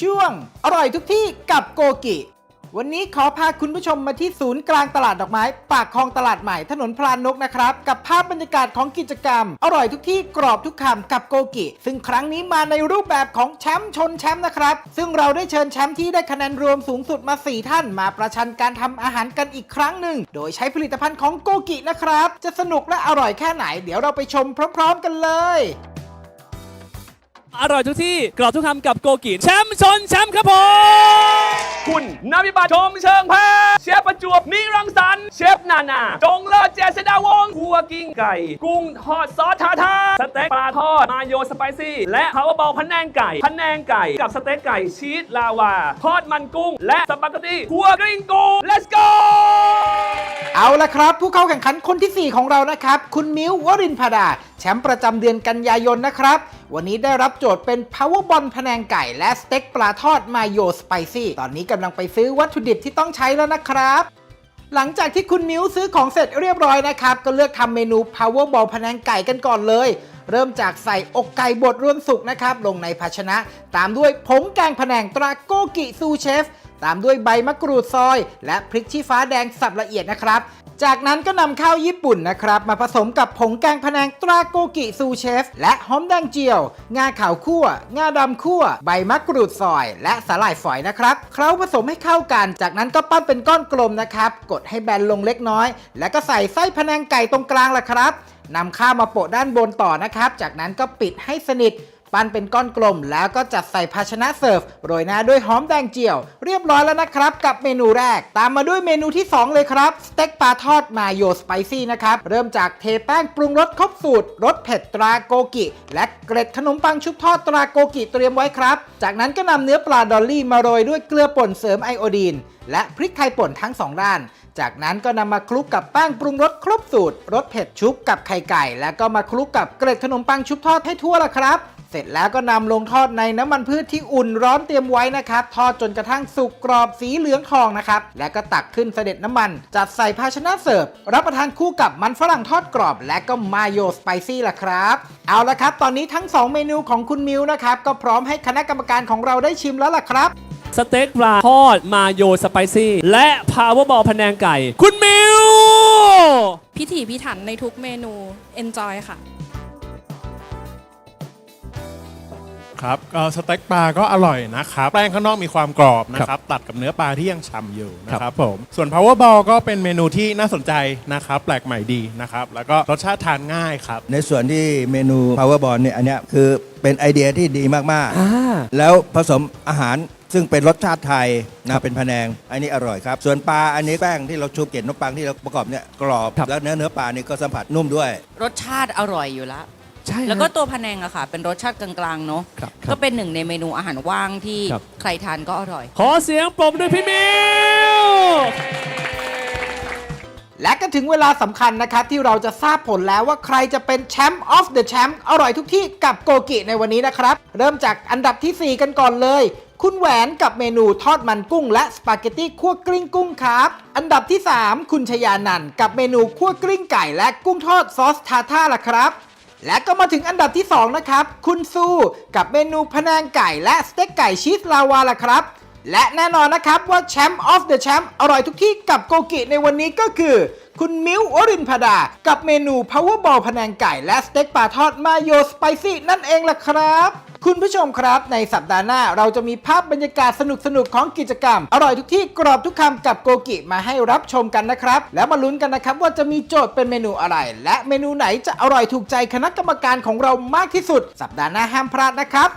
ช่วง อร่อยทุกที่กับโกกิ วันนี้ขอพาคุณผู้ชมมาที่ศูนย์กลางตลาดดอกไม้ ปากคลองตลาดใหม่ถนนพลานนกนะครับ กับภาพบรรยากาศของกิจกรรม อร่อยทุกที่กรอบทุกคำกับโกกิ ซึ่งครั้งนี้มาในรูปแบบของแชมป์ชนแชมป์นะครับ ซึ่งเราได้เชิญแชมป์ที่ได้คะแนนรวมสูงสุดมา 4 ท่าน มาประชันการทำอาหารกันอีกครั้งหนึ่ง โดยใช้ผลิตภัณฑ์ของโกกินะครับ จะสนุกและอร่อยแค่ไหน เดี๋ยวเราไปชมพร้อม ๆ กันเลย อร่อยทุกที่กรอบทุกคำกับโกกิแชมป์ชนแชมป์ครับผม คุณนาวิบัติชมเชิงแพทย์เชฟประจวบนิรังสรรค์เชฟนานาจงเลิศเจษดาวงศ์ครัวกิ้งไก่ กุ้งทอดซอสทาทาสเต็กปลาทอด มาโยสไปซี่ และพาวเวอร์บอลพะแนงไก่พะแนงไก่กับสเต็กไก่ชีสลาวา ทอดมันกุ้ง และสปาเกตตี้ครัวกริ้งกุ้ง let's go เอาละครับ ผู้เข้าแข่งขันคนทีสี่ 4 ของเรานะครับ คุณมิ้ววรินพดา แชมป์ประจำเดือนกันยายนนะครับ วันนี้ได้รับโจทย์เป็น Power b o l พะแนงไก่ และสเต็กปลาทอดมาโยสไปซี่ตอนนี้กำลังไปซื้อวัตถุดิบที่ต้องใช้แล้วนะครับ หลังจากที่คุณมิ้วซื้อของเสร็จเรียบร้อยนะครับ ก็เลือกทำเมนู Power Ball พะแนงไก่กันก่อนเลย เริ่มจากใส่อกไก่บดรวนสุกนะครับ ลงในภาชนะ ตามด้วยผงแกงพะแนงตราโกกิซูเชฟ ตามด้วยใบมะกรูดซอย และพริกชี้ฟ้าแดงสับละเอียดนะครับ จากนั้นก็นำข้าวญี่ปุ่นนะครับ มาผสมกับผงแกงพะแนงตราโกกิซูเชฟ และหอมแดงเจียว งาขาวคั่ว งาดำคั่ว ใบมะกรูดซอย และสาหร่ายฝอยนะครับเคล้าผสมให้เข้ากัน จากนั้นก็ปั้นเป็นก้อนกลมนะครับ กดให้แบนลงเล็กน้อย แล้วก็ใส่ไส้พะแนงไก่ตรงกลางละครับนำข้าวมาโปะด้านบนต่อนะครับ จากนั้นก็ปิดให้สนิท ปั้นเป็นก้อนกลมแล้วก็จัดใส่ภาชนะเสิร์ฟโรยหน้าด้วยหอมแดงเจียว เรียบร้อยแล้วนะครับ กับเมนูแรก ตามมาด้วยเมนูที่ 2 เลยครับ สเต็กปลาทอดมาโยสไปซี่นะครับ เริ่มจากเทแป้งปรุงรสครบสูตรรสเผ็ดตราโกกิ และเกล็ดขนมปังชุบทอดตราโกกิเตรียมไว้ครับ จากนั้นก็นำเนื้อปลาดอลลี่มาโรยด้วยเกลือป่นเสริมไอโอดีน และพริกไทยป่นทั้งสองด้านจากนั้นก็นำมาคลุกกับแป้งปรุงรสครบสูตรรสเผ็ดชุบกับไข่ไก่ แล้วก็มาคลุกกับเกล็ดขนมปังชุบทอดให้ทั่วละครับ ร็จแล้วก็นำลงทอดในน้ำมันพืชที่อุ่นร้อนเตรียมไว้นะครับ ทอดจนกระทั่งสุกกรอบสีเหลืองทองนะครับ แล้วก็ตักขึ้นเสด็จน้ำมัน จัดใส่ภาชนะเสิร์ฟ รับประทานคู่กับมันฝรั่งทอดกรอบ และก็มาโยสไปซี่ละครับ เอาละครับ ตอนนี้ทั้ง 2 เมนูของคุณมิวนะครับก็พร้อมให้คณะกรรมการของเราได้ชิมแล้วล่ะครับสเต็กปลาทอดมาโยสไปซี่ และพาวเวอร์บอลพะแนงไก่ คุณมิวพิถีพิถันในทุกเมนู enjoy ค่ะ ครับก็สเต็กปลาก็อร่อยนะครับ แป้งข้างนอกมีความกรอบนะครับ ตัดกับเนื้อปลาที่ยังฉ่ำอยู่นะครับผม ส่วน power ball ก็เป็นเมนูที่น่าสนใจนะครับ แปลกใหม่ดีนะครับ แล้วก็รสชาติทานง่ายครับ ในส่วนที่เมนู power ball เนี่ยอันเนี้ยคือเป็นไอเดียที่ดีมากๆ แล้วผสมอาหารซึ่งเป็นรสชาติไทยนะเป็นพะแนง อันนี้อร่อยครับ ส่วนปลาอันนี้แป้งที่เราชุบเกล็ดนมปังที่เราประกอบเนี่ยกรอบ แล้วเนื้อเนื้อปลานี่ก็สัมผัสนุ่มด้วย รสชาติอร่อยอยู่แล้ว ใช่แล้วก็ตัวพะแนงอะค่ะ เป็นรสชาติกลางๆเนาะครับก็เป็นหนึ่งในเมนูอาหารว่างที่ครับ ใครทานก็อร่อย ขอเสียงปรบมือด้วยพี่มิว และก็ถึงเวลาสำคัญนะครับ ที่เราจะทราบผลแล้วว่าใครจะเป็นแชมป์ออฟเดอะแชมป์อร่อยทุกที่กับโกกิในวันนี้นะครับ เริ่มจากอันดับทีสี่ 4 กันก่อนเลย คุณแหวนกับเมนูทอดมันกุ้ง และสปาเกตตี้คั่วกลิ้งกุ้งครับ อันดับที่ 3 คุณชยานันท์กับเมนูคั่วกลิ้งไก่ และกุ้งทอดซอสทาท่าล่ะครับ และก็มาถึงอันดับที่ 2 นะครับ คุณซูกับเมนูพะแนงไก่และสเต็กไก่ชีสลาวาล่ะครับ และแน่นอนนะครับว่าแชมป์ออฟเดอะแชมป์อร่อยทุกที่กับโกกิในวันนี้ก็คือ คุณมิววรินพดา กับเมนู Power Ball พะแนงไก่ และสเต็กปลาทอดมาโยสไปซี่นั่นเองล่ะครับ คุณผู้ชมครับ ในสัปดาห์หน้าเราจะมีภาพบรรยากาศสนุกๆของกิจกรรม อร่อยทุกที่กรอบทุกคำกับโกกิมาให้รับชมกันนะครับ แล้วมาลุ้นกันนะครับว่าจะมีโจทย์เป็นเมนูอะไร และเมนูไหนจะอร่อยถูกใจคณะกรรมการของเรามากที่สุด สัปดาห์หน้าห้ามพลาดนะครับ